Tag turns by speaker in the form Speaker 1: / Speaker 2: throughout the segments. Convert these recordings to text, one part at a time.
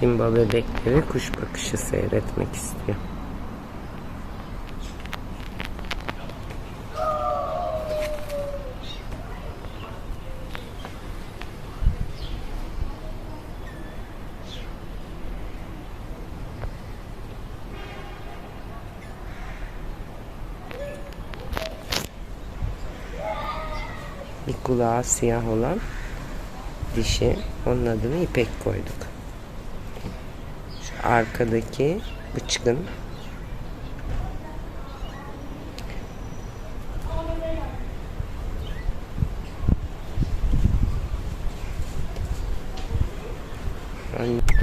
Speaker 1: Simba bebekleri kuş bakışı seyretmek istiyor. Bir kulağı siyah olan dişi. Onun adını İpek koyduk. Arkadaki bıçkın Anne-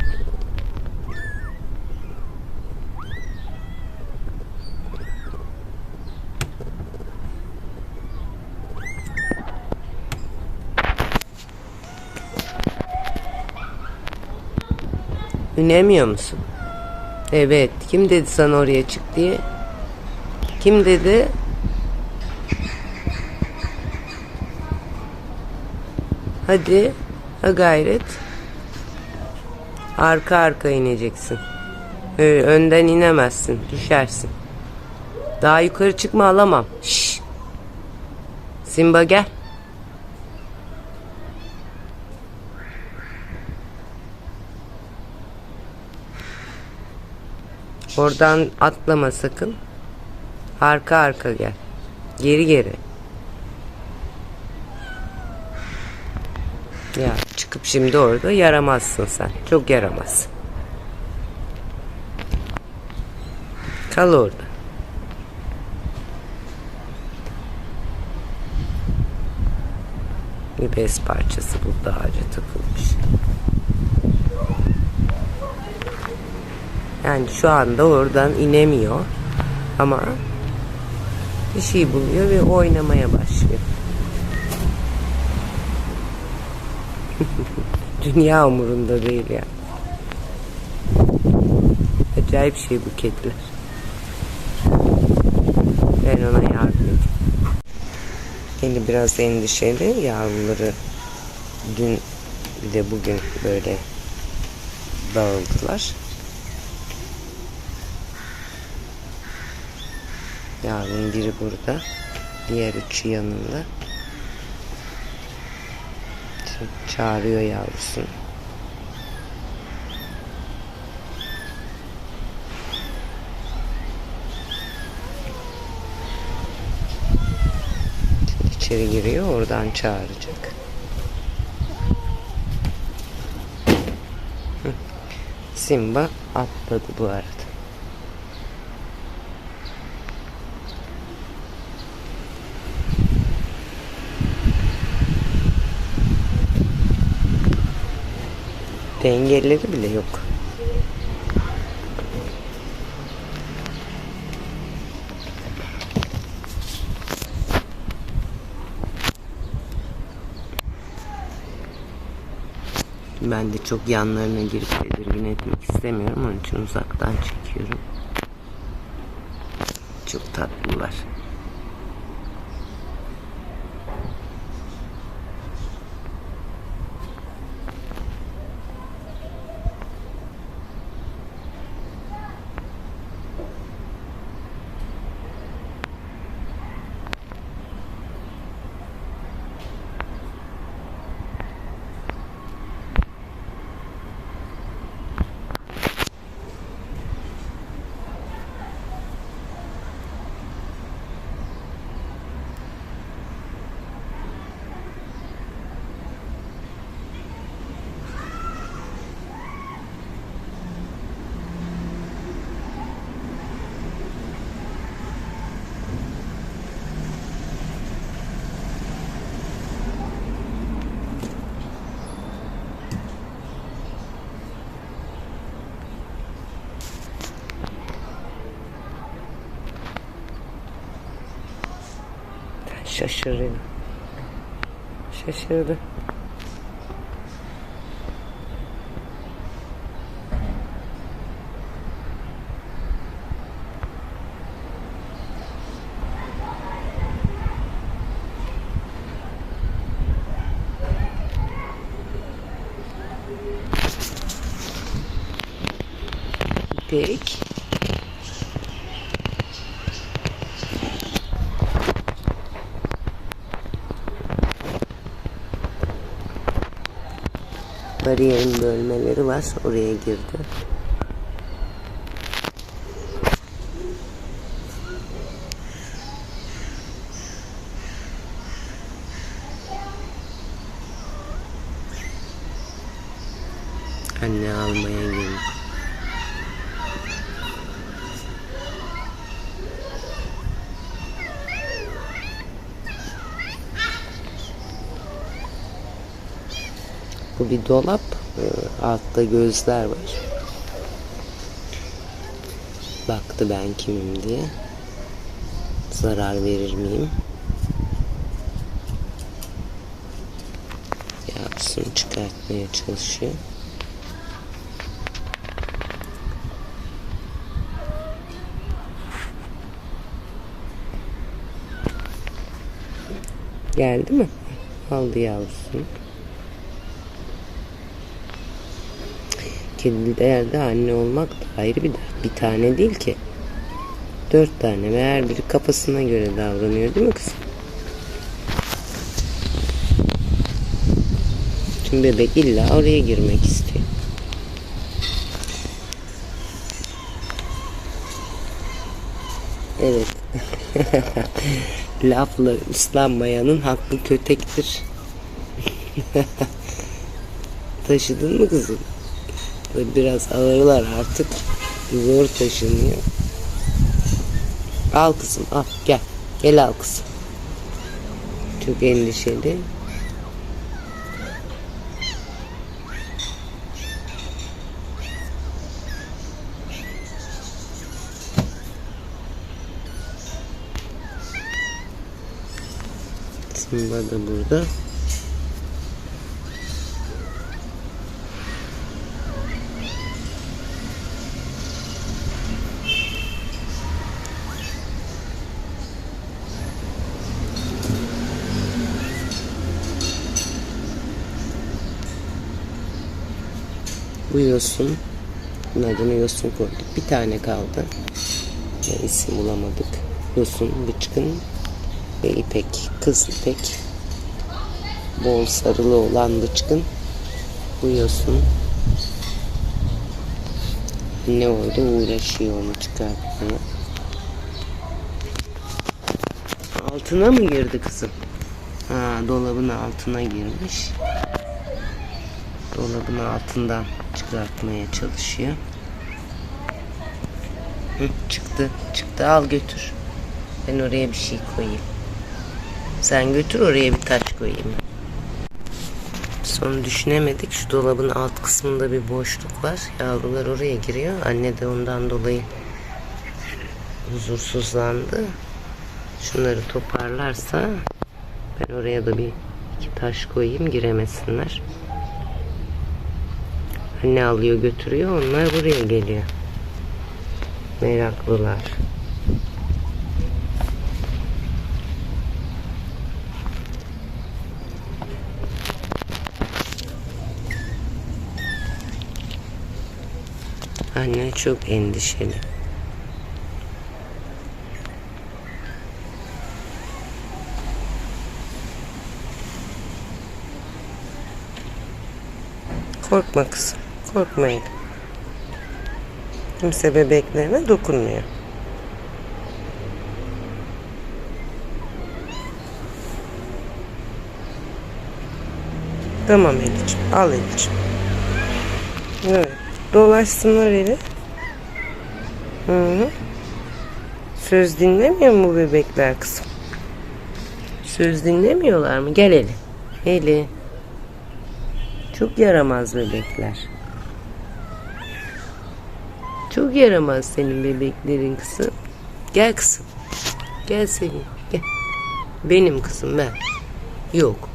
Speaker 1: İnemiyor musun? Evet. Kim dedi sana oraya çık diye? Kim dedi? Hadi. Ha gayret. Arka arka ineceksin. Öyle önden inemezsin. Düşersin. Daha yukarı çıkma alamam. Şşş. Simba gel. Oradan atlama sakın. Arka arka gel. Geri geri. Ya çıkıp şimdi orada yaramazsın sen. Çok yaramaz. Kal orada. Bir bez parçası burada ağaca takılmış. Yani şu anda oradan inemiyor. Ama bir şey buluyor ve oynamaya başlıyor. Dünya umurunda değil ya. Acayip şey bu kediler. Ben ona yardım edeyim. Kendi biraz endişeli. Yavruları dün bir de bugün böyle dağıldılar. Yavrun biri burada. Diğer üçü yanında. Şimdi çağırıyor yavrusunu. Şimdi içeri giriyor. Oradan çağıracak. Simba atladı bu arada. Dengeleri bile yok. Ben de çok yanlarına girip tedirgin etmek istemiyorum. Onun için uzaktan çekiyorum. Çok tatlılar. Şaşırıyor. Şaşırdı. İpek. Bariyerin bölmeleri var. Oraya girdi. Anne almaya geldi. Bu bir dolap. Ee, Altta gözler var. Baktı ben kimim diye. Zarar verir miyim? Yavrusunu çıkartmaya çalışıyor. Geldi mi? Aldı yavrusunu. Kedilerde anne olmak da ayrı bir dert. Bir tane değil ki. Dört tane ve her biri kafasına göre davranıyor değil mi kızım? Tüm bebek illa oraya girmek istiyor. Evet. Lafla ıslanmayanın hakkı kötektir. Taşıdın mı kızım? Böyle Biraz ağırlar artık. Zor taşınıyor. Al kızım al gel. Gel al kızım. Çok endişeli. Simba da burada. Bu yosun. Bunun adını yosun koyduk. Bir tane kaldı. Ve isim bulamadık. Yosun, bıçkın ve ipek. Kız ipek. Bol sarılı olan bıçkın. Bu yosun. Ne orada uğraşıyor onu çıkartmaya. Altına mı girdi kızım? Ha, dolabın altına girmiş. Dolabın altından çıkartmaya çalışıyor. Hı, çıktı. Çıktı al götür. Ben oraya bir şey koyayım. Sen götür oraya bir taş koyayım. Sonra düşünemedik. Şu dolabın alt kısmında bir boşluk var. Yavrular oraya giriyor. Anne de ondan dolayı huzursuzlandı. Şunları toparlarsa ben oraya da bir iki taş koyayım giremesinler. Anne alıyor götürüyor. Onlar buraya geliyor. Meraklılar. Anne çok endişeli. Korkma kızım. Korkmayın. Kimse bebeklerine dokunmuyor. Tamam Elicim. Al Elicim. Evet. Dolaşsınlar eli. Hı hı. Söz dinlemiyor mu bebekler kızım? Söz dinlemiyorlar mı? Gel Eli. Eli. Çok yaramaz bebekler. Çok yaramaz senin bebeklerin kızım. Gel kızım. Gel Selin. Gel. Benim kızım ben. Yok.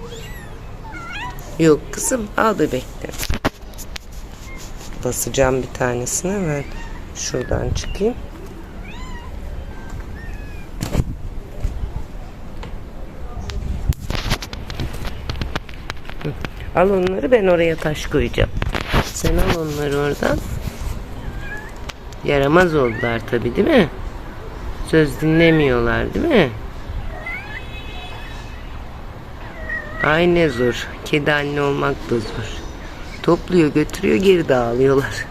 Speaker 1: Yok kızım al bebekleri. Basacağım bir tanesine ben şuradan çıkayım. Al onları ben oraya taş koyacağım. Sen al onları oradan. Yaramaz oldular tabi değil mi? Söz dinlemiyorlar değil mi? Ay ne zor. Kedi anne olmak da zor. Topluyor götürüyor geri dağılıyorlar.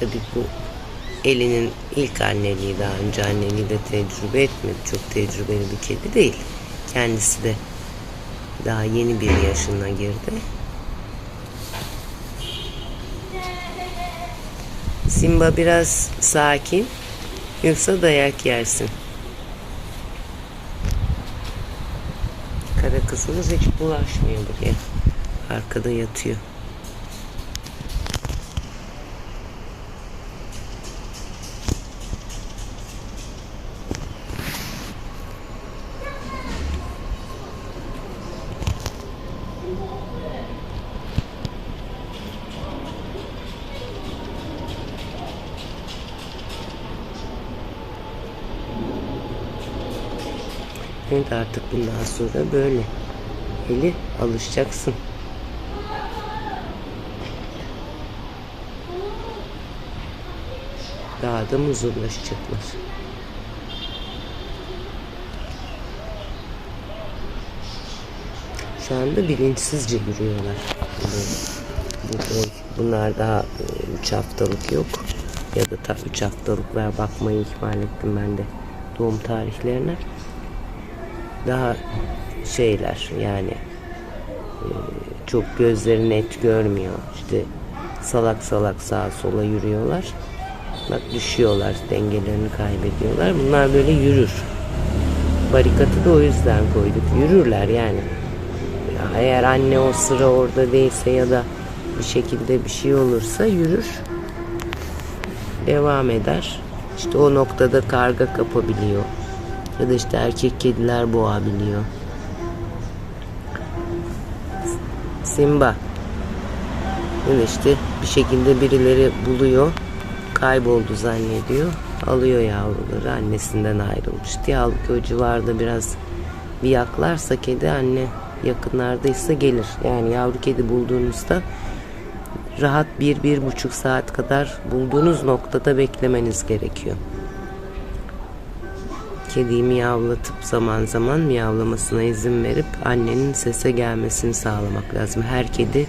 Speaker 1: Tabii bu Elinin ilk anneliği daha önce anneliği de tecrübe etmedi. Çok tecrübeli bir kedi değil. Kendisi de daha yeni bir yaşına girdi. Simba biraz sakin. Yoksa dayak yersin. Kara kızımız hiç bulaşmıyor buraya. Arkada yatıyor. Evet artık bundan sonra böyle. Eli alışacaksın. Daha da muzurlaşacaklar. Şu anda bilinçsizce yürüyorlar. Bu, bu boy. Bunlar daha 3 haftalık yok. Ya da ta 3 haftalıklar bakmayı ihmal ettim ben de doğum tarihlerine daha şeyler yani e, çok gözleri net görmüyor. İşte salak salak sağa sola yürüyorlar. Bak düşüyorlar, dengelerini kaybediyorlar. Bunlar böyle yürür. Barikatı da o yüzden koyduk. Yürürler yani. Ya eğer anne o sıra orada değilse ya da bir şekilde bir şey olursa yürür. Devam eder. İşte o noktada karga kapabiliyor. Ya da işte erkek kediler boğabiliyor. Simba. Yani işte bir şekilde birileri buluyor. Kayboldu zannediyor. Alıyor yavruları annesinden ayrılmış diye. Halbuki o civarda biraz bir yaklarsa kedi anne yakınlardaysa gelir. Yani yavru kedi bulduğunuzda rahat bir, bir buçuk saat kadar bulduğunuz noktada beklemeniz gerekiyor. Kediyi miyavlatıp zaman zaman miyavlamasına izin verip annenin sese gelmesini sağlamak lazım. Her kedi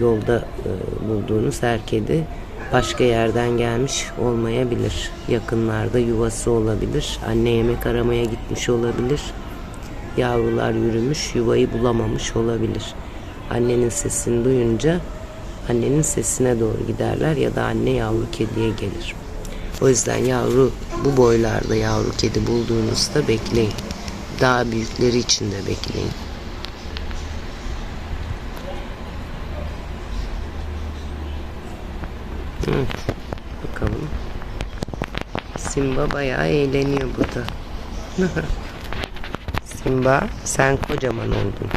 Speaker 1: yolda e, bulduğunuz her kedi başka yerden gelmiş olmayabilir. Yakınlarda yuvası olabilir. Anne yemek aramaya gitmiş olabilir. Yavrular yürümüş, yuvayı bulamamış olabilir. Annenin sesini duyunca annenin sesine doğru giderler ya da anne yavru kediye gelir. O yüzden yavru bu boylarda yavru kedi bulduğunuzda bekleyin. Daha büyükleri için de bekleyin. Evet, bakalım. Simba bayağı eğleniyor burada. Simba sen kocaman oldun.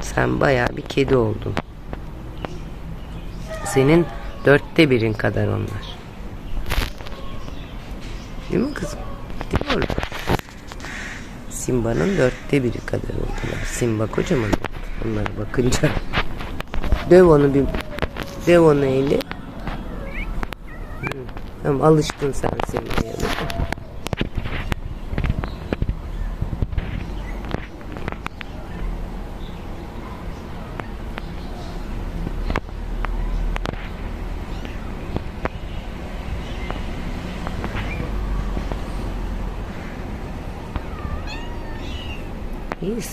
Speaker 1: Sen bayağı bir kedi oldun. Senin dörtte birin kadar onlar. Değil mi kızım? Değil mi oğlum? Simba'nın dörtte biri kadar oldular. Simba kocaman oldu. Onlara bakınca. Döv onu bir. Döv onu eli. Tamam alıştın sen Simba'ya.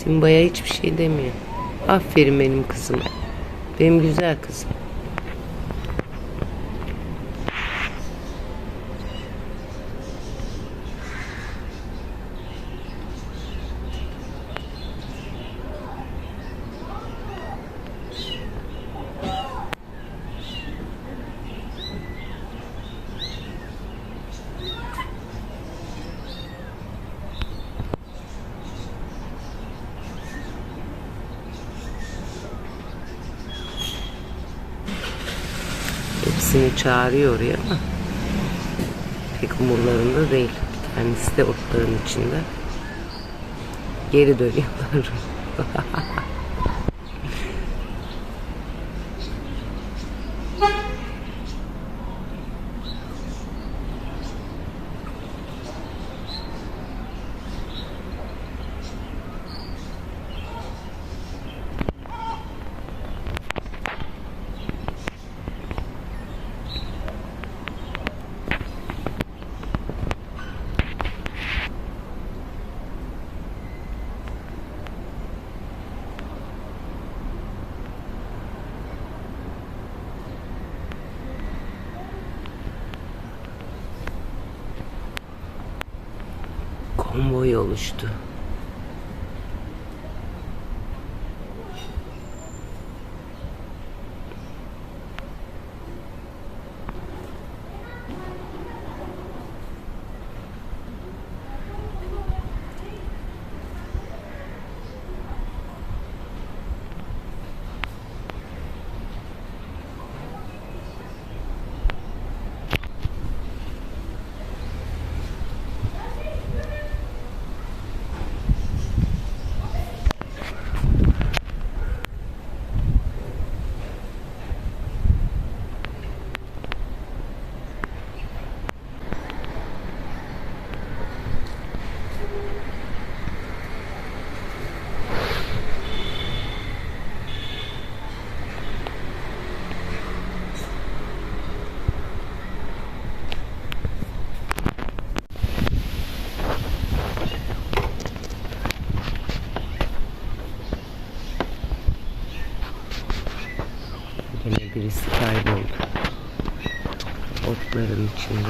Speaker 1: İyi Simba'ya hiçbir şey demiyor. Aferin benim kızım. Benim güzel kızım. Çağırıyor oraya ama pek umurlarında değil. Kendisi de otların içinde. Geri dönüyorlar. Konvoy oluştu. Otların içinde.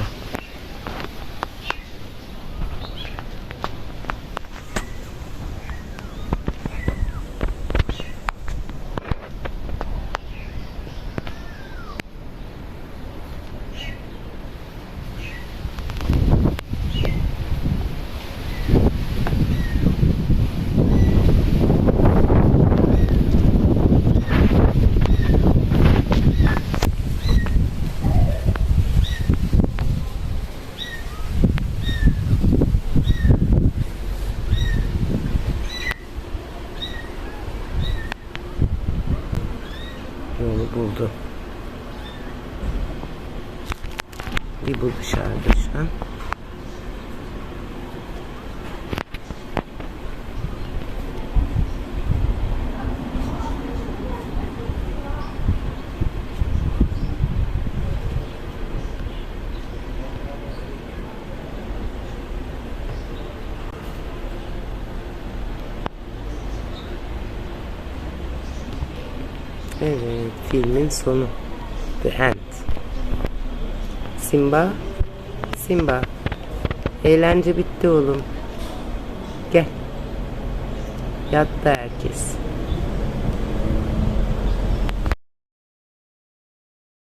Speaker 1: Yolu buldu. Bir bu dışarıda şu an. Evet, filmin sonu. The End. Simba, Simba. Eğlence bitti oğlum. Gel. Yattı herkes.